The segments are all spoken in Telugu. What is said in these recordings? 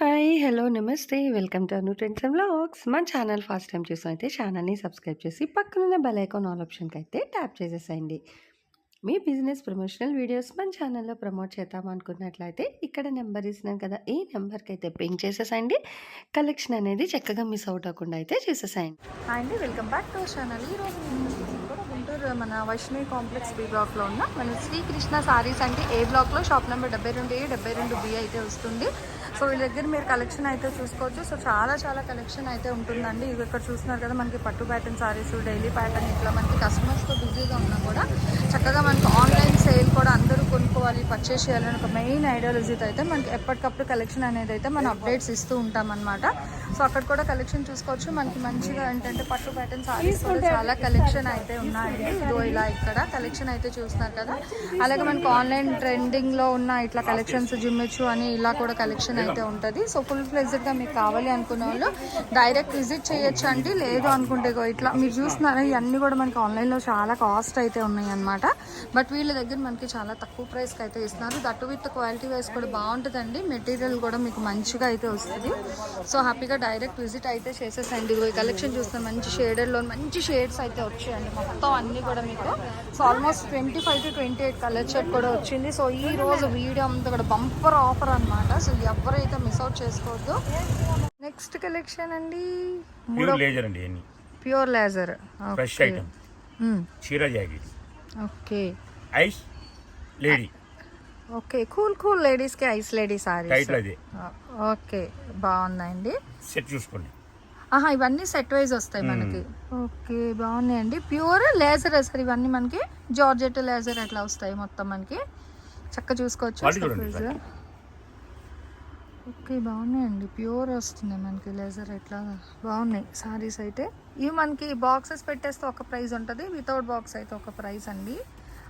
హాయ్ హలో నమస్తే. Welcome to Anu trends and vlogs మన ఛానల్ ఫస్ట్ టైం చూసినైతే ఛానల్ని సబ్స్క్రైబ్ చేసి పక్కనున్న బెల్ ఐకాన్ ఆల్ ఆప్షన్కి అయితే ట్యాప్ చేసేసేయండి. మీ బిజినెస్ ప్రమోషనల్ వీడియోస్ మన ఛానల్లో ప్రమోట్ చేద్దాం అనుకున్నట్లయితే ఇక్కడ నెంబర్ ఇస్తున్నాను కదా ఈ నెంబర్కి అయితే పింక్ చేసేసేయండి. కలెక్షన్ అనేది చక్కగా మిస్ అవుట్ అవ్వకుండా అయితే చేసేసేయండి. హాయ్ అండి వెల్కమ్ బ్యాక్ టు ఛానల్. ఈ రోజు కూడా గుంటూరు మన వైష్ణవి కాంప్లెక్స్ బి బ్లాక్లో ఉన్న. మన శ్రీకృష్ణ సారీస్ అంటే ఏ బ్లాక్లో? షాప్ నెంబర్ డెబ్బై రెండు ఏ డెబ్బై రెండు బి అయితే వస్తుంది. సో వీళ్ళ దగ్గర మీరు కలెక్షన్ అయితే చూసుకోవచ్చు. సో చాలా చాలా కలెక్షన్ అయితే ఉంటుందండి. ఇవి ఇక్కడ చూస్తున్నారు కదా మనకి పట్టు ప్యాటర్న్ సారీస్ డైలీ ప్యాటర్న్ ఇట్లా మనకి కస్టమర్స్తో బిజీగా ఉన్నా కూడా చక్కగా మనకి ఆన్లైన్ సేల్ కూడా అందరూ కొనుక్కోవాలి పర్చేస్ చేయాలని ఒక మెయిన్ ఐడియాలజీతో అయితే మనకి ఎప్పటికప్పుడు కలెక్షన్ అనేది అయితే మనం అప్డేట్స్ ఇస్తూ ఉంటాం అనమాట సో అక్కడ కూడా కలెక్షన్ చూసుకోవచ్చు. మనకి మంచిగా ఏంటంటే పట్టు ప్యాటర్న్ సారీస్ కూడా చాలా కలెక్షన్ అయితే ఉన్నాయండి. ఇదో ఇలా ఇక్కడ కలెక్షన్ అయితే చూస్తున్నారు కదా. అలాగే మనకి ఆన్లైన్ ట్రెండింగ్లో ఉన్న ఇట్లా కలెక్షన్స్ జిమ్మెచ్చు అని ఇలా కూడా కలెక్షన్ అయితే ఉంటుంది. సో ఫుల్ ఫ్లెజ్డ్గా మీకు కావాలి అనుకున్న వాళ్ళు డైరెక్ట్ విజిట్ చేయొచ్చు అండి లేదు అనుకుంటే ఇట్లా మీరు చూస్తున్నారా ఇవన్నీ కూడా మనకి ఆన్లైన్లో చాలా కాస్ట్ అయితే ఉన్నాయి అనమాట బట్ వీళ్ళ దగ్గర మనకి చాలా తక్కువ ప్రైస్కి అయితే ఇస్తున్నారు. దట్టు విత్ క్వాలిటీ వైజ్ కూడా బాగుంటుందండి. మెటీరియల్ కూడా మీకు మంచిగా అయితే వస్తుంది. సో హ్యాపీగా డైరెక్ట్ విజిట్ అయితే చేసేసండి. ఈ కలెక్షన్ చూస్తే మంచి షేడర్లో మంచి షేడ్స్ అయితే వచ్చాయండి. మొత్తం అన్నీ కూడా మీకు. So almost twenty five to twenty eight colour shirt కూడా వచ్చింది. సో ఈ రోజు వీడియో అంతా కూడా బంపర్ ఆఫర్ అన్నమాట. సో ఎవరైతే మిస్ అవుట్ చేసుకోవద్దు. నెక్స్ట్ కలెక్షన్ అండి ప్యూర్ లేజర్ అండి ప్యూర్ లేజర్ ఫ్రెష్ ఐటమ్ చీర jacket. Okay ice lady okay cool cool లేడీస్కి ఐస్ లేడీ సారీస్ ఓకే బాగుందండి సెట్ చూసుకోండి. ఆహా ఇవన్నీ సెట్ వైజ్ వస్తాయి మనకి. ఓకే బాగున్నాయండి. ప్యూర్ లేజర్ సార్ ఇవన్నీ మనకి? జార్జెట్ లేజర్ అట్లా వస్తాయి మొత్తం మనకి. చక్కగా చూసుకోవచ్చు. ఓకే బాగున్నాయండి. ప్యూర్ వస్తున్నాయి మనకి లేజర్ ఎట్లా బాగున్నాయి. సారీస్ అయితే. ఇవి మనకి బాక్సెస్ పెట్టేస్తే ఒక ప్రైస్ ఉంటుంది. వితౌట్ బాక్స్ అయితే ఒక ప్రైస్ అండి.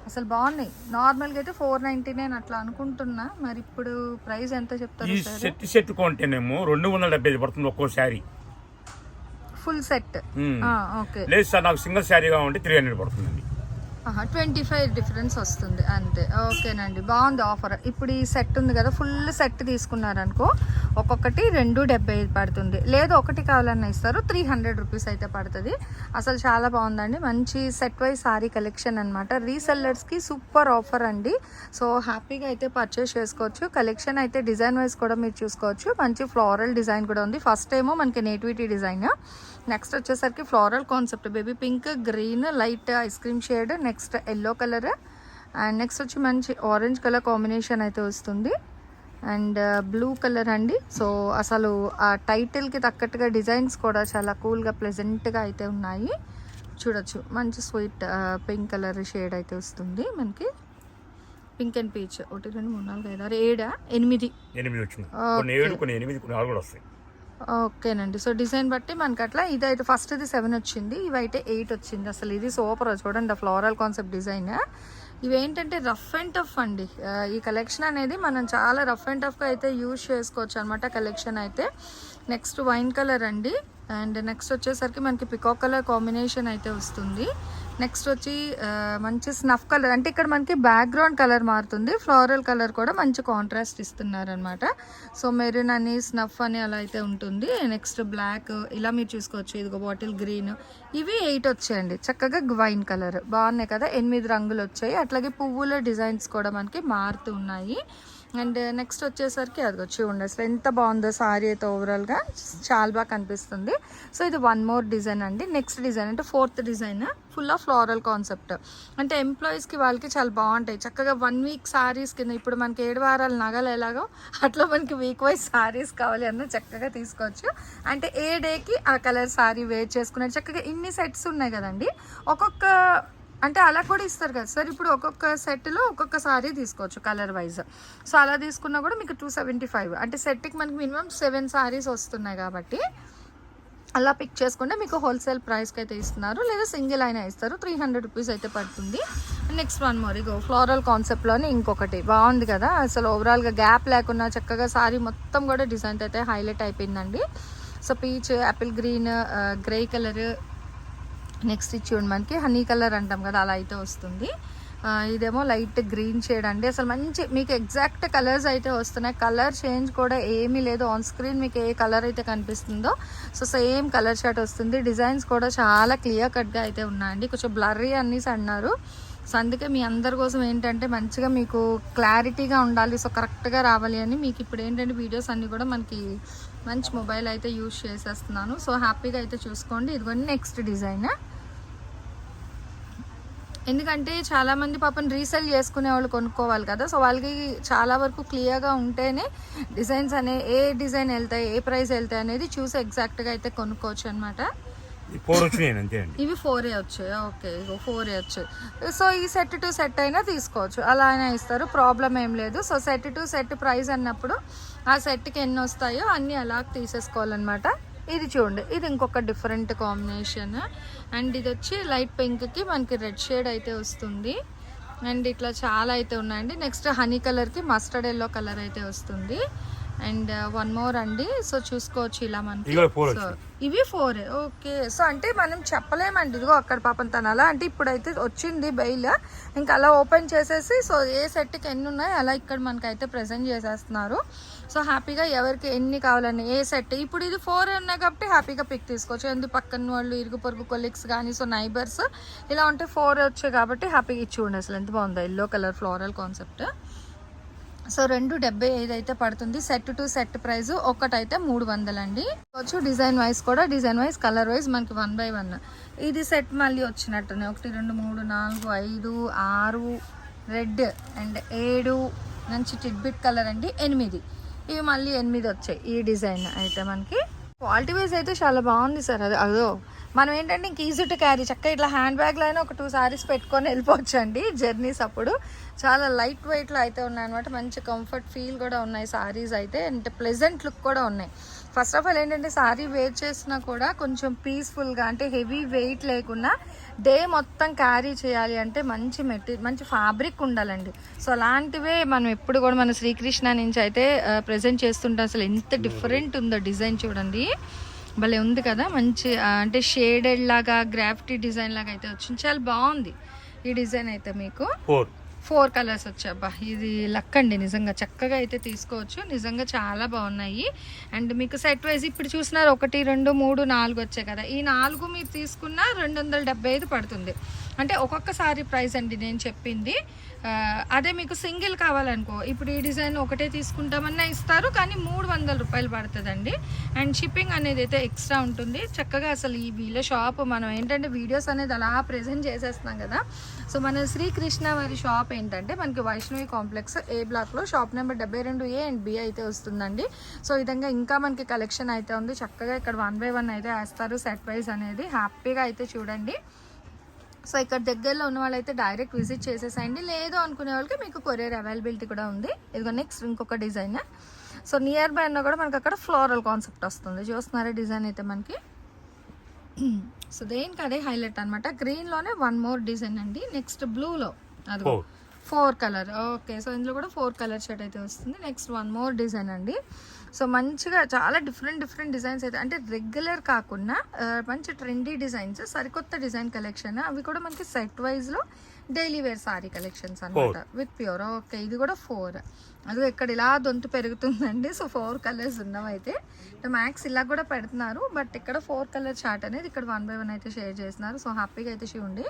అసలు బాగున్నాయి. నార్మల్గా అయితే ఫోర్ నైంటీ నైన్ అట్లా అనుకుంటున్నా. మరి ఇప్పుడు ప్రైస్ ఎంత చెప్తారు సెట్ సెట్ కొంటేనేమో రెండు వందల డెబ్బై ఐదు పడుతుంది ఒక్కో శారీ. Full set. ఓకే. లేదు సార్ నాకు సింగిల్ శారీగా ఉంటే త్రీ హండ్రెడ్ పడుతుందండి. ట్వంటీ ఫైవ్ డిఫరెన్స్ వస్తుంది. అంతే. ఓకేనండి. బాగుంది ఆఫర్ ఇప్పుడు ఈ సెట్ ఉంది కదా ఫుల్ సెట్ తీసుకున్నారనుకో ఒక్కొక్కటి రెండు డెబ్బై పడుతుంది. లేదు ఒకటి కావాలన్నా ఇస్తారు. త్రీ హండ్రెడ్ రూపీస్ అయితే పడుతుంది. అసలు చాలా బాగుందండి. మంచి సెట్ వైజ్ సారీ కలెక్షన్ అనమాట రీసెల్లర్స్కి సూపర్ ఆఫర్ అండి. సో హ్యాపీగా అయితే పర్చేస్ చేసుకోవచ్చు. కలెక్షన్ అయితే డిజైన్ వైజ్ కూడా మీరు చూసుకోవచ్చు. మంచి ఫ్లోరల్ డిజైన్ కూడా ఉంది. ఫస్ట్ ఏమో మనకి నేటివిటీ డిజైన్ నెక్స్ట్ వచ్చేసరికి floral concept baby pink green light ice cream shade next yellow colour and next వచ్చి మంచి ఆరెంజ్ కలర్ కాంబినేషన్ అయితే వస్తుంది. అండ్ బ్లూ కలర్ అండి. సో అసలు ఆ టైటిల్కి తగ్గట్టుగా డిజైన్స్ కూడా చాలా కూల్గా ప్లెజెంట్గా అయితే ఉన్నాయి. చూడొచ్చు. మంచి స్వీట్ పింక్ కలర్ షేడ్ అయితే వస్తుంది మనకి. పింక్ అండ్ పీచ్ ఒకటి రెండు మూడు నాలుగు ఐదు ఆరు ఏడా? ఎనిమిది. ఎనిమిది వచ్చింది ఏడు కొన్ని ఎనిమిది కొన్ని ఆరు కూడా వస్తాయి. ఓకేనండి. సో డిజైన్ బట్టి మనకి అట్లా ఇదైతే ఫస్ట్ ఇది సెవెన్ వచ్చింది ఇవైతే ఎయిట్ వచ్చింది. అసలు ఇది సూపర్ చూడండి ఫ్లోరల్ కాన్సెప్ట్ డిజైన్ ఇవి ఏంటంటే రఫ్ అండ్ టఫ్ అండి. ఈ కలెక్షన్ అనేది మనం చాలా రఫ్ అండ్ టఫ్గా అయితే యూజ్ చేసుకోవచ్చు అనమాట కలెక్షన్ అయితే. నెక్స్ట్ వైన్ కలర్ అండి. అండ్ నెక్స్ట్ వచ్చేసరికి మనకి పికాక్ కలర్ కాంబినేషన్ అయితే వస్తుంది. నెక్స్ట్ వచ్చి మంచి స్నఫ్ కలర్ అంటే ఇక్కడ మనకి బ్యాక్గ్రౌండ్ కలర్ మారుతుంది. ఫ్లోరల్ కలర్ కూడా మంచి కాంట్రాస్ట్ ఇస్తున్నారు అనమాట సో మెరూన్ అని స్నఫ్ అని అలా అయితే ఉంటుంది. నెక్స్ట్ బ్లాక్ ఇలా మీరు చూసుకోవచ్చు. ఇదిగో బాటిల్ గ్రీన్ ఇవి ఎయిట్ వచ్చాయండి. చక్కగా వైన్ కలర్ బాగున్నాయి కదా? ఎనిమిది రంగులు వచ్చాయి. అట్లాగే పువ్వుల డిజైన్స్ కూడా మనకి మారుతూ ఉన్నాయి. అండ్ నెక్స్ట్ వచ్చేసరికి అది వచ్చి ఉండే అసలు ఎంత బాగుందో సారీ అయితే ఓవరాల్గా చాలా బాగా కనిపిస్తుంది. సో ఇది వన్ మోర్ డిజైన్ అండి. నెక్స్ట్ డిజైన్ అంటే fourth design full of floral concept అంటే ఎంప్లాయీస్కి వాళ్ళకి చాలా బాగుంటాయి. చక్కగా వన్ వీక్ సారీస్ కింద ఇప్పుడు మనకి ఏడు వారాలు నగలు ఎలాగో అట్లా మనకి వీక్ వైజ్ సారీస్ కావాలి అన్న చక్కగా తీసుకోవచ్చు. అంటే ఏ డేకి ఆ కలర్ సారీ వేర్ చేసుకునే చక్కగా ఇన్ని సెట్స్ ఉన్నాయి కదండి. ఒక్కొక్క అంటే అలా కూడా ఇస్తారు కదా సార్. ఇప్పుడు ఒక్కొక్క సెట్లో ఒక్కొక్క సారీ తీసుకోవచ్చు కలర్ వైజ్. సో అలా తీసుకున్నా కూడా మీకు టూ సెవెంటీ ఫైవ్. అంటే సెట్కి మనకి మినిమం సెవెన్ సారీస్ వస్తున్నాయి కాబట్టి అలా పిక్ చేసుకుంటే మీకు హోల్సేల్ ప్రైస్కి అయితే ఇస్తున్నారు. లేదా సింగిల్ అయినా ఇస్తారు. త్రీ హండ్రెడ్ రూపీస్ అయితే పడుతుంది. నెక్స్ట్ వన్ మోర్ ఇగో ఫ్లోరల్ కాన్సెప్ట్లోనే ఇంకొకటి. బాగుంది కదా? అసలు ఓవరాల్గా గ్యాప్ లేకుండా చక్కగా సారీ మొత్తం కూడా డిజైన్ అయితే హైలైట్ అయిపోయిందండి. So peach apple green grey colour next ఇది చూడండి మనకి హనీ కలర్ అంటాం కదా అలా అయితే వస్తుంది. ఇదేమో లైట్ గ్రీన్ షేడ్ అండి. అసలు మంచి మీకు ఎగ్జాక్ట్ కలర్స్ అయితే వస్తున్నాయి. కలర్ చేంజ్ కూడా ఏమీ లేదు. ఆన్ స్క్రీన్ మీకు ఏ కలర్ అయితే కనిపిస్తుందో సో సేమ్ కలర్ షర్ట్ వస్తుంది. డిజైన్స్ కూడా చాలా క్లియర్ కట్గా అయితే ఉన్నాయండి. కొంచెం బ్లర్రీ అనేసి అన్నారు. సో అందుకే మీ అందరి కోసం ఏంటంటే మంచిగా మీకు క్లారిటీగా ఉండాలి. సో కరెక్ట్గా రావాలి అని మీకు ఇప్పుడు ఏంటంటే వీడియోస్ అన్నీ కూడా మనకి మంచి మొబైల్ అయితే యూజ్ చేసేస్తున్నాను. సో హ్యాపీగా అయితే చూసుకోండి. ఇదిగోండి నెక్స్ట్ డిజైన్ ఎందుకంటే చాలా మంది పాపం రీసెల్ చేసుకునే వాళ్ళు కొనుక్కోవాలి కదా. సో వాళ్ళకి చాలా వరకు క్లియర్గా ఉంటేనే డిజైన్స్ అనే ఏ డిజైన్ వెళ్తాయి ఏ ప్రైస్ వెళ్తాయి అనేది చూసి ఎగ్జాక్ట్గా అయితే కొనుక్కోవచ్చు అనమాట ఫోర్ వచ్చినాయి ఇవి ఫోర్ ఏ వచ్చాయి? ఓకే ఇగో ఫోర్ ఏ వచ్చాయి. సో ఈ సెట్ టు సెట్ అయినా తీసుకోవచ్చు. అలా అయినా ఇస్తారు ప్రాబ్లం ఏం లేదు. So set to set price అన్నప్పుడు ఆ సెట్కి ఎన్ని వస్తాయో అన్నీ అలా తీసేసుకోవాలన్నమాట. ఇది చూడండి ఇది ఇంకొక డిఫరెంట్ కాంబినేషన్ అండ్ ఇది వచ్చి లైట్ పింక్కి మనకి రెడ్ షేడ్ అయితే వస్తుంది. అండ్ ఇట్లా చాలా అయితే ఉన్నాయండి. నెక్స్ట్ హనీ కలర్కి మస్టర్డ్ ఎల్లో కలర్ అయితే వస్తుంది. అండ్ వన్ మోర్ అండి. సో చూసుకోవచ్చు ఇలా మనకి. సో ఇవి ఫోర్ ఓకే సో అంటే మనం చెప్పలేమండి. ఇదిగో అక్కడ పాపం తను అలా అంటే ఇప్పుడైతే వచ్చింది బెయిల్. ఇంకా అలా ఓపెన్ చేసేసి సో ఏ సెట్కి ఎన్ని ఉన్నాయి అలా ఇక్కడ మనకైతే ప్రజెంట్ చేసేస్తున్నారు. సో హ్యాపీగా ఎవరికి ఎన్ని కావాలని ఏ సెట్. ఇప్పుడు ఇది ఫోర్ ఉన్నాయి కాబట్టి హ్యాపీగా పిక్ తీసుకోవచ్చు. ఎందుకు పక్కన వాళ్ళు ఇరుగు పొరుగు కొలీగ్స్ కానీ సో నైబర్స్ ఇలా ఉంటే ఫోర్ వచ్చాయి కాబట్టి హ్యాపీగా ఇచ్చి ఉండే అసలు. ఎంత బాగుందో yellow colour floral concept so రెండు డెబ్బై ఐదు అయితే పడుతుంది. సెట్ టు సెట్ ప్రైస్ ఒకటైతే మూడు వందలండి. వచ్చు డిజైన్ వైజ్ కూడా డిజైన్ వైజ్ కలర్ వైజ్ మనకి వన్ బై వన్ ఇది సెట్ మళ్ళీ వచ్చినట్టునే. ఒకటి రెండు మూడు నాలుగు ఐదు ఆరు రెడ్ అండ్ ఏడు మంచి టిడ్బిట్ కలర్ అండి. ఎనిమిది. ఇవి మళ్ళీ ఎనిమిది వచ్చాయి ఈ డిజైన్ అయితే మనకి. క్వాలిటీ వైజ్ అయితే చాలా బాగుంది సార్ అది. అదో మనం ఏంటంటే ఇంక ఈజీ టు క్యారీ చక్కగా ఇట్లా హ్యాండ్ బ్యాగ్లో అయినా ఒక టూ సారీస్ పెట్టుకొని వెళ్ళిపోవచ్చు అండి జర్నీస్ అప్పుడు. చాలా లైట్ వెయిట్లో అయితే ఉన్నాయన్నమాట. మంచి కంఫర్ట్ ఫీల్ కూడా ఉన్నాయి సారీస్ అయితే. అండ్ ప్లెజెంట్ లుక్ కూడా ఉన్నాయి. ఫస్ట్ ఆఫ్ ఆల్ ఏంటంటే సారీ వేర్ చేసినా కూడా కొంచెం పీస్ఫుల్గా అంటే హెవీ వెయిట్ లేకుండా డే మొత్తం క్యారీ చేయాలి అంటే మంచి మెటీరియల్ మంచి ఫ్యాబ్రిక్ ఉండాలండి. సో అలాంటివే మనం ఎప్పుడు కూడా మన శ్రీకృష్ణ నుంచి అయితే ప్రజెంట్ చేస్తుంటాం అసలు ఎంత డిఫరెంట్ ఉందో డిజైన్ చూడండి. భలే ఉంది కదా మంచి అంటే షేడెడ్ లాగా గ్రాఫిటీ డిజైన్ లాగా అయితే వచ్చింది. చాలా బాగుంది ఈ డిజైన్ అయితే మీకు. ఫోర్ ఫోర్ కలర్స్ వచ్చాయి. ఇది లక్ అండి నిజంగా చక్కగా అయితే తీసుకోవచ్చు. నిజంగా చాలా బాగున్నాయి. అండ్ మీకు సెట్ వైజ్ ఇప్పుడు చూసినారు ఒకటి రెండు మూడు నాలుగు వచ్చాయి కదా. ఈ నాలుగు మీరు తీసుకున్న రెండు వందల డెబ్బై ఐదు పడుతుంది. అంటే ఒక్కొక్కసారి ప్రైస్ అండి నేను చెప్పింది. అదే మీకు సింగిల్ కావాలనుకో ఇప్పుడు ఈ డిజైన్ ఒకటే తీసుకుంటామన్నా ఇస్తారు కానీ మూడు వందల రూపాయలు పడుతుందండి. అండ్ షిప్పింగ్ అనేది అయితే ఎక్స్ట్రా ఉంటుంది. చక్కగా అసలు ఈ వీళ్ళ షాప్ మనం ఏంటంటే వీడియోస్ అనేది అలా ప్రజెంట్ చేసేస్తున్నాం కదా. సో మన శ్రీకృష్ణ వారి షాప్ ఏంటంటే మనకి వైష్ణవి కాంప్లెక్స్ ఏ బ్లాక్లో షాప్ నెంబర్ డెబ్బై రెండు ఏ అండ్ బి అయితే వస్తుందండి. సో విధంగా ఇంకా మనకి కలెక్షన్ అయితే ఉంది. చక్కగా ఇక్కడ వన్ బై వన్ అయితే వేస్తారు. సెట్ వైజ్ అనేది హ్యాపీగా అయితే చూడండి. సో ఇక్కడ దగ్గరలో ఉన్న వాళ్ళైతే డైరెక్ట్ విజిట్ చేసేసేయండి. లేదు అనుకునే వాళ్ళకి మీకు కొరియర్ అవైలబిలిటీ కూడా ఉంది. ఇదిగో నెక్స్ట్ ఇంకొక డిజైన్. సో నియర్ బై అన్న కూడా మనకి అక్కడ ఫ్లోరల్ కాన్సెప్ట్ వస్తుంది. చూస్తున్నారా డిజైన్ అయితే మనకి? సో దేనికి అదే హైలైట్ అనమాట గ్రీన్లోనే వన్ మోర్ డిజైన్ అండి. నెక్స్ట్ బ్లూలో. అది ఫోర్ కలర్. ఓకే సో ఇందులో కూడా ఫోర్ కలర్ షర్ట్ అయితే వస్తుంది. నెక్స్ట్ వన్ మోర్ డిజైన్ అండి. సో మంచిగా చాలా డిఫరెంట్ డిఫరెంట్ డిజైన్స్ అయితే అంటే రెగ్యులర్ కాకుండా మంచి ట్రెండీ డిజైన్స్ సరికొత్త డిజైన్ కలెక్షన్. అవి కూడా మనకి సెట్ వైజ్లో డైలీ వేర్ సారీ కలెక్షన్స్ అనమాట విత్ ప్యూర్. ఓకే ఇది కూడా ఫోర్. అది ఇక్కడ ఇలా దొంతు పెరుగుతుందండి. సో ఫోర్ కలర్స్ ఉన్నవైతే మ్యాక్స్ ఇలా కూడా పెడుతున్నారు. బట్ ఇక్కడ ఫోర్ కలర్ చార్ట్ అనేది ఇక్కడ వన్ బై వన్ అయితే షేర్ చేస్తున్నారు. సో హ్యాపీగా అయితే చూడండి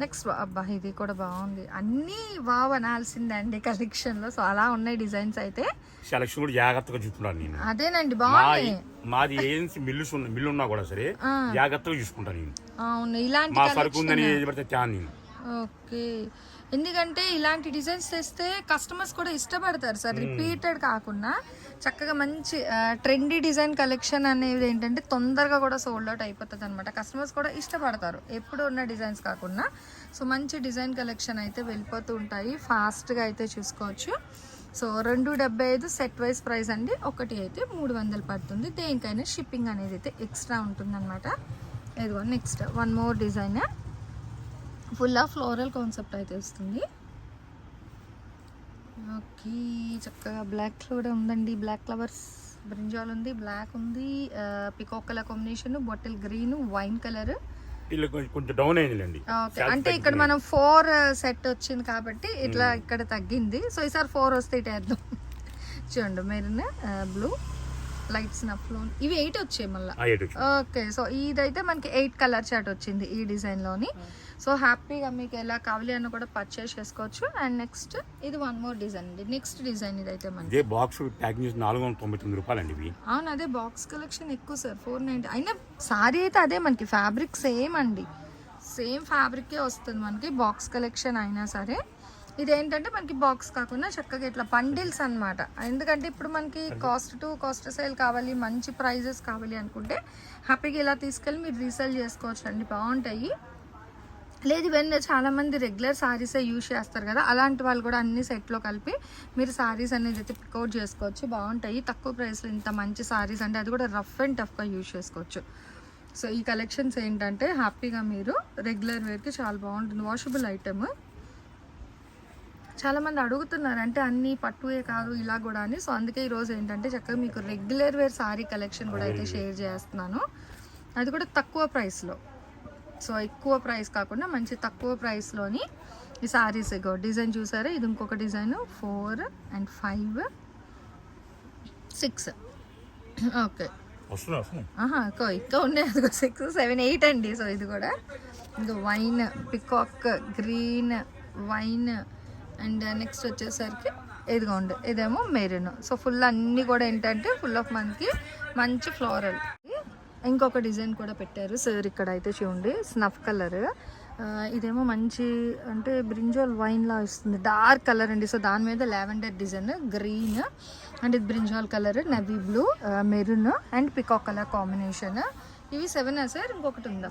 నెక్స్ట్ అబ్బా ఇది కూడా బాగుంది. అన్నీ వావ్ అనాల్సిందండి కలెక్షన్లో. సో అలా ఉన్నాయి డిజైన్స్ అయితే. సెలక్షన్ కూడా జాగ్రత్తగా చూసుకుంటాను నేను. అదేనండి బాగున్నాయి. మాది ఏజెన్సీ మిల్లు ఉన్న మిల్లు ఉన్నా కూడా సరే. జాగ్రత్తగా చూసుకుంటాను నేను. అవును ఇలాంటి మా సరుకు ఉందని ఏది పడితే త్యాను నేను. ఓకే. ఎందుకంటే ఇలాంటి డిజైన్స్ తెస్తే కస్టమర్స్ కూడా ఇష్టపడతారు సార్. రిపీటెడ్ కాకుండా చక్కగా మంచి ట్రెండీ డిజైన్ కలెక్షన్ అనేది ఏంటంటే తొందరగా కూడా సోల్డ్ అవుట్ అయిపోతుంది అనమాట కస్టమర్స్ కూడా ఇష్టపడతారు. ఎప్పుడు ఉన్న డిజైన్స్ కాకుండా. సో మంచి డిజైన్ కలెక్షన్ అయితే వెళ్ళిపోతూ ఉంటాయి. ఫాస్ట్గా అయితే చూసుకోవచ్చు. సో రెండు డెబ్బై ఐదు సెట్ వైజ్ ప్రైస్ అండి. ఒకటి అయితే మూడు వందలు పడుతుంది. దేనికైనా షిప్పింగ్ అనేది అయితే ఎక్స్ట్రా ఉంటుందన్నమాట. ఇదిగో next one more design full of floral concept అయితే వస్తుంది. ఓకే చక్కగా బ్లాక్ కూడా ఉందండి. బ్లాక్ ఫ్లవర్స్ బ్రింజాల్ ఉంది బ్లాక్ ఉంది. Peacock colour combination bottle green wine colour కొంచెం- డౌన్ అంటే ఇక్కడ మనం ఫోర్ సెట్ వచ్చింది కాబట్టి ఇట్లా ఇక్కడ తగ్గింది. సో ఈసారి ఫోర్ వస్తే ఇటు వేద్దాం. చూడండి మెరూన్ బ్లూ లైట్స్ నఫ్లో ఇవి ఎయిట్ వచ్చాయి మళ్ళీ. ఓకే సో ఇదైతే మనకి ఎయిట్ కలర్ చార్ట్ వచ్చింది ఈ డిజైన్లోని. సో హ్యాపీగా మీకు ఎలా కావాలి అన్న కూడా పర్చేస్ చేసుకోవచ్చు. అండ్ నెక్స్ట్ ఇది వన్ మోర్ డిజైన్ అండి. నెక్స్ట్ డిజైన్ ఇదైతే మనకి. ఇదే బాక్స్ ప్యాకింగ్ చేసి నాలుగు వందల తొంభై తొమ్మిది రూపాయలండి ఇవి. అవును అదే బాక్స్ కలెక్షన్ ఎక్కువ సార్ ఫోర్ నైంటీ అయినా సారీ అయితే అదే మనకి ఫ్యాబ్రిక్ సేమ్ అండి. సేమ్ ఫ్యాబ్రికే వస్తుంది మనకి బాక్స్ కలెక్షన్ అయినా సరే. ఇదేంటంటే మనకి బాక్స్ కాకుండా చక్కగా ఇట్లా బండిల్స్ అన్నమాట. ఎందుకంటే ఇప్పుడు మనకి కాస్ట్ టు కాస్ట్ సేల్ కావాలి మంచి ప్రైజెస్ కావాలి అనుకుంటే హ్యాపీగా ఇలా తీసుకెళ్ళి మీరు రీసేల్ చేసుకోవచ్చు అండి బాగుంటాయి. లేదు ఇవన్నీ చాలా మంది రెగ్యులర్ సారీసే యూజ్ చేస్తారు కదా. అలాంటి వాళ్ళు కూడా అన్ని సెట్లో కలిపి మీరు సారీస్ అనేది అయితే పికౌట్ చేసుకోవచ్చు. బాగుంటాయి. తక్కువ ప్రైస్లో ఇంత మంచి సారీస్ అంటే అది కూడా రఫ్ అండ్ టఫ్గా యూజ్ చేసుకోవచ్చు. సో ఈ కలెక్షన్స్ ఏంటంటే హ్యాపీగా మీరు రెగ్యులర్ వేర్కి చాలా బాగుంటుంది. వాషబుల్ ఐటమ్ చాలా మంది అడుగుతున్నారు అంటే అన్ని పట్టువే కాదు ఇలా కూడా అని. సో అందుకే ఈరోజు ఏంటంటే చక్కగా మీకు రెగ్యులర్ వేర్ సారీ కలెక్షన్ కూడా అయితే షేర్ చేస్తున్నాను. అది కూడా తక్కువ ప్రైస్లో సో ఎక్కువ ప్రైస్ కాకుండా మంచి తక్కువ ప్రైస్లోని ఈ సారీస్ ఇగో. డిజైన్ చూసారా? ఇది ఇంకొక design. Four and five six okay. ఇంకో ఇంకా ఉన్నాయి. అదిగో సిక్స్ సెవెన్ ఎయిట్ అండి. సో ఇది కూడా. ఇంకా wine peacock green wine and next వచ్చేసరికి ఇదిగోండి ఇదేమో మెరూన్. సో ఫుల్ అన్నీ కూడా ఏంటంటే ఫుల్ ఆఫ్ మనకి మంచి ఫ్లోరల్ ఇంకొక డిజైన్ కూడా పెట్టారు సార్ ఇక్కడ అయితే చూడండి స్నఫ్ కలర్ ఇదేమో మంచి అంటే బ్రింజాల్ వైన్లా ఇస్తుంది డార్క్ కలర్ అండి. సో దాని మీద లావెండర్ డిజైన్ గ్రీన్ అండ్ ఇది brinjal colour navy blue maroon. And peacock colour combination ఇవి సెవెన్ సార్ ఇంకొకటి ఉందా?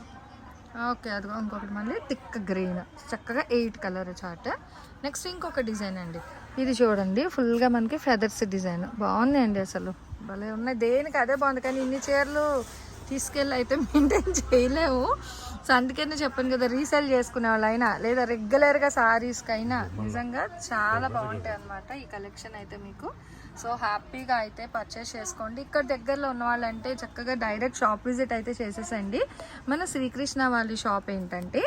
ఓకే అదిగో ఇంకొకటి మళ్ళీ థిక్ గ్రీన్. చక్కగా ఎయిట్ కలర్ చార్ట్. నెక్స్ట్ ఇంకొక డిజైన్ అండి. ఇది చూడండి ఫుల్గా మనకి ఫెదర్స్ డిజైన్. బాగున్నాయండి అసలు. భలే ఉన్నాయి. దేనికి అదే బాగుంది. కానీ ఇన్ని చీరలు తీసుకెళ్ళి అయితే మెయింటైన్ చేయలేము. సో అందుకనే చెప్పాను కదా రీసేల్ చేసుకునే వాళ్ళైనా లేదా రెగ్యులర్గా సారీస్కి అయినా నిజంగా చాలా బాగుంటాయి అనమాట ఈ కలెక్షన్ అయితే మీకు. సో హ్యాపీగా అయితే పర్చేస్ చేసుకోండి. ఇక్కడ దగ్గరలో ఉన్న వాళ్ళంటే చక్కగా డైరెక్ట్ షాప్ విజిట్ అయితే చేసేసండి. మన శ్రీకృష్ణ వాళ్ళ షాప్ ఏంటంటే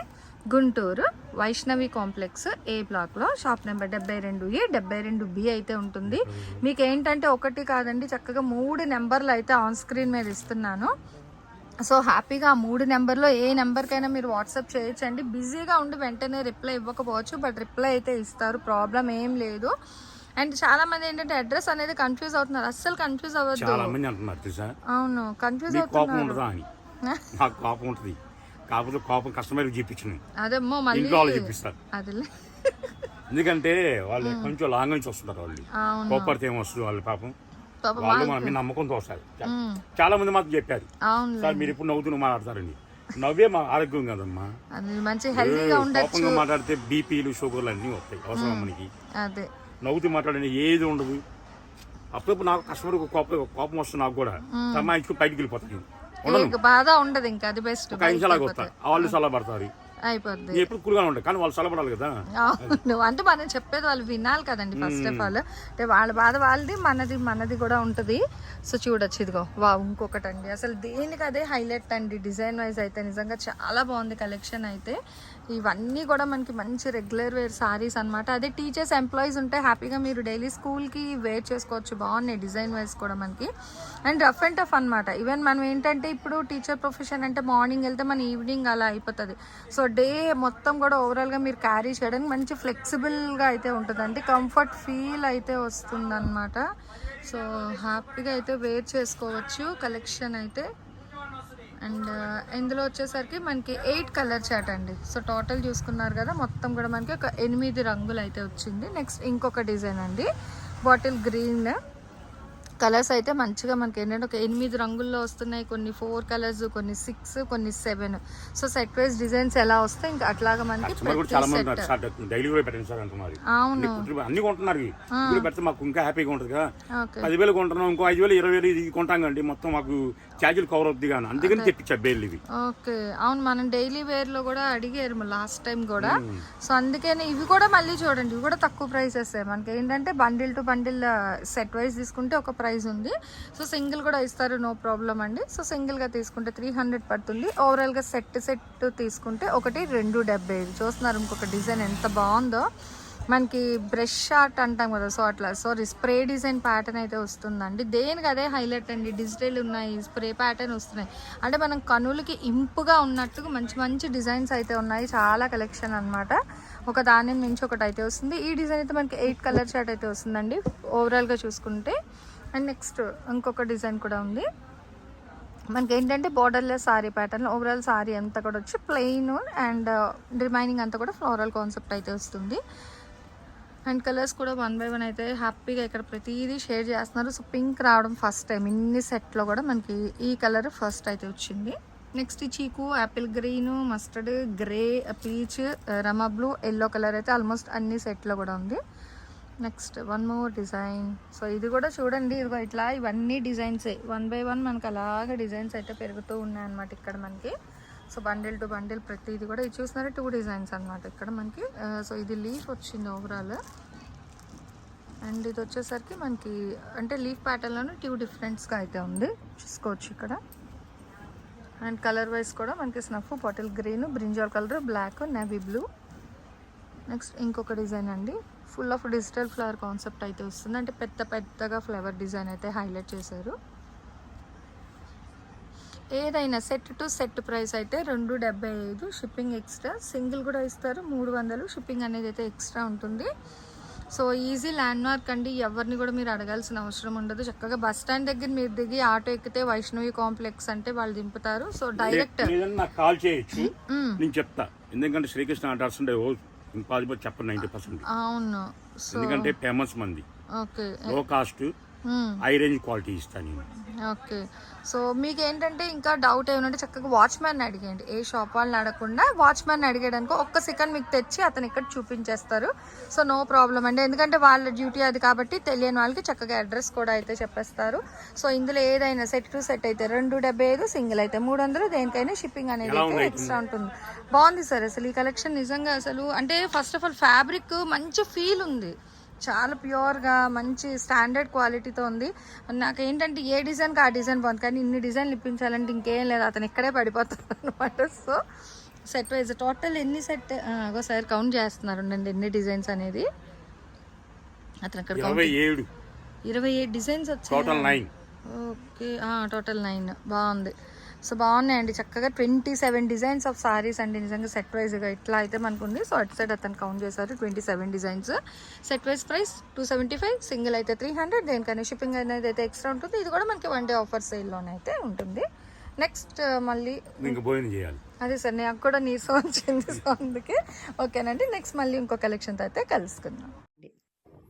గుంటూరు వైష్ణవి కాంప్లెక్స్ ఏ బ్లాక్లో షాప్ నెంబర్ డెబ్బై రెండు ఏ డెబ్బై రెండు బి అయితే ఉంటుంది. మీకు ఏంటంటే ఒకటి కాదండి చక్కగా మూడు నెంబర్లు అయితే ఆన్ స్క్రీన్ మీద ఇస్తున్నాను. సో హ్యాపీగా ఆ మూడు నెంబర్లో ఏ నెంబర్కైనా మీరు వాట్సాప్ చేయొచ్చండి. బిజీగా ఉండి వెంటనే రిప్లై ఇవ్వకపోవచ్చు బట్ రిప్లై అయితే ఇస్తారు. ప్రాబ్లం ఏం లేదు. అండ్ చాలా మంది ఏంటంటే అడ్రస్ అనేది కన్ఫ్యూజ్ అవుతున్నారు. అస్సలు కన్ఫ్యూజ్ అవ్వద్దు. చాలా మంది అంటున్నారు తెలుసా? అవును కన్ఫ్యూజ్ కోపం అవుతున్నారు. ఉండదా అని? నాకు కోపం ఉంటుంది. కాకపోతే కోపం కస్టమర్కి చూపించిన అదేమ్మో మళ్ళీ ఇంట్లో వాళ్ళు చూపిస్తారు. అదిలే. ఎందుకంటే వాళ్ళు కొంచెం లాంగ్ నుంచి వస్తుంటారు వాళ్ళు. అవును. కోపడితే ఏమొస్తుంది వాళ్ళు పాపం? పాపం వాళ్ళు మన మీద నమ్మకంతో వస్తారు చాలా మంది మాకు చెప్పారు. అవును సార్ మీరు ఇప్పుడు నవ్వుతూ మాట్లాడతారండి? నవ్వే మా ఆరోగ్యం కదమ్మా. అది మంచి హెల్తీగా ఉండొచ్చు. కోపంగా మాట్లాడితే బీపీలు షుగర్లు అన్నీ వస్తాయి. అవసరం మనకి. అదే. నవ్వుతూ మాట్లాడిన ఏది ఉండదు. అప్పుడప్పుడు నాకు కస్టమర్ కోపం కోపం వస్తుంది నాకు కూడా. తమ్మాయించుకుని బయటికి వెళ్ళిపోతాను బాధ ఉండదు ఇంకా అది బెస్ట్ ఒక ఐదు సార్లు వస్తారు. వాళ్ళు సలహపడతారు అయిపోద్ది. నేను ఎప్పుడు కూల్గానే ఉంటాయి కానీ వాళ్ళు సలపడాలి కదా. అవును. అంటే మనం చెప్పేది వాళ్ళు వినాలి కదండి ఫస్ట్ ఆఫ్ ఆల్ అంటే వాళ్ళ బాధ వాళ్ళది మనది మనది కూడా ఉంటుంది. సో చూడొచ్చు ఇదిగో. వా ఇంకొకటి అండి. అసలు దేనికి అదే హైలైట్ అండి. డిజైన్ వైజ్ అయితే నిజంగా చాలా బాగుంది కలెక్షన్ అయితే. ఇవన్నీ కూడా మనకి మంచి రెగ్యులర్ వేర్ సారీస్ అనమాట అదే టీచర్స్ ఎంప్లాయీస్ ఉంటే హ్యాపీగా మీరు డైలీ స్కూల్కి వేర్ చేసుకోవచ్చు. బాగున్నాయి డిజైన్ వైజ్ కూడా మనకి. అండ్ రఫ్ అండ్ టఫ్ అనమాట ఈవెన్ మనం ఏంటంటే ఇప్పుడు టీచర్ ప్రొఫెషన్ అంటే మార్నింగ్ వెళ్తే మన ఈవినింగ్ అలా అయిపోతుంది. సో డే మొత్తం కూడా ఓవరాల్గా మీరు క్యారీ చేయడానికి మంచి ఫ్లెక్సిబుల్గా అయితే ఉంటుందండి. కంఫర్ట్ ఫీల్ అయితే వస్తుందన్నమాట. సో హ్యాపీగా అయితే వేర్ చేసుకోవచ్చు. కలెక్షన్ అయితే అండ్ ఇందులో వచ్చేసరికి మనకి ఎయిట్ కలర్ చాట్ అండి. సో టోటల్ చూసుకున్నారు కదా మొత్తం కూడా మనకి ఒక ఎనిమిది రంగులు అయితే వచ్చింది. నెక్స్ట్ ఇంకొక డిజైన్ అండి. Bottle green. కలర్స్ అయితే మంచిగా మనకి ఏంటంటే ఒక ఎనిమిది రంగుల్లో వస్తున్నాయి. కొన్ని ఫోర్ కలర్స్ కొన్ని సిక్స్ కొన్ని seven. So set wise designs ఎలా వస్తాయి ఇంకా అట్లాగా మనకి అవును. అన్ని కొంటున్నారు. పెడితే మాకు ఇంకా హ్యాపీగా ఉంటుంది కదా. పదివేలు కొంటున్నాం ఇంకో ఐదు వేలు ఇరవై వేలు ఇది కొంటాం కండి మొత్తం మాకు ఛార్జీలు కవర్ అవుద్ది కానీ అందుకని తెప్పించా బేర్లు ఇవి. ఓకే. అవును మనం డైలీ వేర్లో కూడా అడిగారు లాస్ట్ టైం కూడా. సో అందుకని ఇవి కూడా మళ్ళీ చూడండి. ఇవి కూడా తక్కువ ప్రైసెస్ మనకి ఏంటంటే bundle to bundle set wise తీసుకుంటే ఒక ప్రైస్ ఉంది. సో సింగిల్ కూడా ఇస్తారు నో ప్రాబ్లం అండి. సో సింగిల్గా తీసుకుంటే త్రీ హండ్రెడ్ పడుతుంది. ఓవరాల్గా సెట్ సెట్ తీసుకుంటే ఒకటి రెండు డెబ్బై ఐదు. చూస్తున్నారు ఇంకొక డిజైన్ ఎంత బాగుందో. మనకి బ్రష్ షార్ట్ అంటాం కదా సో అట్లా. సారీ స్ప్రే డిజైన్ ప్యాటర్న్ అయితే వస్తుందండి. దేనికి అదే హైలైట్ అండి? డిజిటల్ ఉన్నాయి స్ప్రే ప్యాటర్న్ వస్తున్నాయి. అంటే మనం కనులకి ఇంపుగా ఉన్నట్టుగా మంచి మంచి డిజైన్స్ అయితే ఉన్నాయి. చాలా కలెక్షన్ అనమాట ఒక దాని నుంచి ఒకటి అయితే వస్తుంది. ఈ డిజైన్ అయితే మనకి ఎయిట్ కలర్ షార్ట్ అయితే వస్తుందండి. ఓవరాల్గా చూసుకుంటే. అండ్ నెక్స్ట్ ఇంకొక డిజైన్ కూడా ఉంది. మనకి ఏంటంటే borderless sari pattern overall sari అంతా కూడా వచ్చి ప్లెయిన్ అండ్ రిమైనింగ్ అంతా కూడా ఫ్లోరల్ కాన్సెప్ట్ అయితే వస్తుంది. అండ్ కలర్స్ కూడా వన్ బై వన్ అయితే హ్యాపీగా ఇక్కడ ప్రతిదీ షేర్ చేస్తున్నారు. సో పింక్ రావడం ఫస్ట్ టైం. ఇన్ని సెట్లో కూడా మనకి ఈ కలర్ ఫస్ట్ అయితే వచ్చింది. Next chikoo apple green mustard grey peach Rama blue yellow colour అయితే ఆల్మోస్ట్ అన్ని సెట్లో కూడా ఉంది. Next one more design. So ఇది కూడా చూడండి. ఇదిగో ఇట్లా ఇవన్నీ డిజైన్సే. వన్ బై వన్ మనకు అలాగే డిజైన్స్ అయితే పెరుగుతూ ఉన్నాయన్నమాట ఇక్కడ మనకి. సో బండిల్ టు బండిల్ ప్రతిది కూడా ఇది చూసినారా? టూ డిజైన్స్ అనమాట ఇక్కడ మనకి. సో ఇది లీఫ్ వచ్చింది ఓవరాల్ అండ్ ఇది వచ్చేసరికి మనకి అంటే లీఫ్ ప్యాటర్న్లోనే టూ డిఫరెంట్స్గా అయితే ఉంది. చూసుకోవచ్చు ఇక్కడ. అండ్ కలర్ వైజ్ కూడా మనకి snuff bottle green brinjal colour black navy blue next ఇంకొక డిజైన్ అండి. Full of digital flower concept అయితే వస్తుంది. అంటే పెద్ద పెద్దగా ఫ్లవర్ డిజైన్ అయితే హైలైట్ చేశారు. ఏదైనా సెట్ టు సెట్ ప్రైస్ అయితే రెండు డెబ్బై ఐదు షిప్పింగ్ ఎక్స్ట్రా. సింగిల్ కూడా ఇస్తారు మూడు వందలు. షిప్పింగ్ అనేది అయితే ఎక్స్ట్రా ఉంటుంది. సో ఈజీ ల్యాండ్ మార్క్ అండి. ఎవరిని కూడా మీరు అడగాల్సిన అవసరం ఉండదు. చక్కగా బస్ స్టాండ్ దగ్గర మీరు దిగి ఆటో ఎక్కితే వైష్ణవి కాంప్లెక్స్ అంటే వాళ్ళు దింపుతారు. సో డైరెక్ట్ కాల్ చేయొచ్చు. నేను చెప్తా. ఎందుకంటే శ్రీకృష్ణ అడ్రస్ ఉండే ఇంపాసిబుల్ చెప్పను నైంటీ పర్సెంట్. అవును. ఎందుకంటే ఫేమస్ మంది. Okay. Low cost high range quality ఇస్తాను నేను. ఓకే. సో మీకు ఏంటంటే ఇంకా డౌట్ ఏమంటే చక్కగా వాచ్మ్యాన్ అడిగండి ఏ షాప్ వాళ్ళని అడగకుండా వాచ్మ్యాన్ అడిగాడనుకో ఒక్క సెకండ్ మీకు తెచ్చి అతను ఇక్కడ చూపించేస్తారు. సో నో ప్రాబ్లం అండి. ఎందుకంటే వాళ్ళ డ్యూటీ అది కాబట్టి తెలియని వాళ్ళకి చక్కగా అడ్రస్ కూడా అయితే చెప్పేస్తారు. సో ఇందులో ఏదైనా సెట్ టు సెట్ అయితే రెండు డెబ్బై ఐదు సింగిల్ అయితే మూడు వందలు దేనికైనా షిప్పింగ్ అనేది అయితే ఎక్స్ట్రా ఉంటుంది. బాగుంది సార్ అసలు ఈ కలెక్షన్ నిజంగా అసలు అంటే ఫస్ట్ ఆఫ్ ఆల్ ఫ్యాబ్రిక్ మంచి ఫీల్ ఉంది. చాలా ప్యూర్గా మంచి స్టాండర్డ్ క్వాలిటీతో ఉంది. నాకు ఏంటంటే ఏ డిజైన్కి ఆ డిజైన్ బాగుంది కానీ ఇన్ని డిజైన్లు ఇప్పించాలంటే ఇంకేం లేదు అతను ఇక్కడే పడిపోతాడు అనమాట సో సెట్ వైజ్ టోటల్ ఎన్ని సెట్ ఒకసారి కౌంట్ చేస్తున్నారు ఉండండి ఎన్ని డిజైన్స్ అనేది. అతను అక్కడ ఇరవై ఏడు. డిజైన్స్ వచ్చాయి? ఓకే టోటల్ నైన్ బాగుంది. సో బాగున్నాయండి. చక్కగా twenty seven designs of saris అండి. నిజంగా సెట్ వైజ్గా ఇట్లా అయితే మనకు ఉంది సో అటు సైడ్ అతను కౌంట్ చేశారు. Twenty seven designs set wise price two seventy five single అయితే త్రీ హండ్రెడ్ దేనికైనా షిప్పింగ్ అనేది అయితే ఎక్స్ట్రా ఉంటుంది. ఇది కూడా మనకి వన్ డే ఆఫర్ సేల్లోనే అయితే ఉంటుంది. నెక్స్ట్ మళ్ళీ భోజనం చేయాలి. అదే సార్ నాకు కూడా నీసం వచ్చింది. సో అందుకే ఓకేనండి. నెక్స్ట్ మళ్ళీ ఇంకో కలెక్షన్తో అయితే కలుసుకుందాం.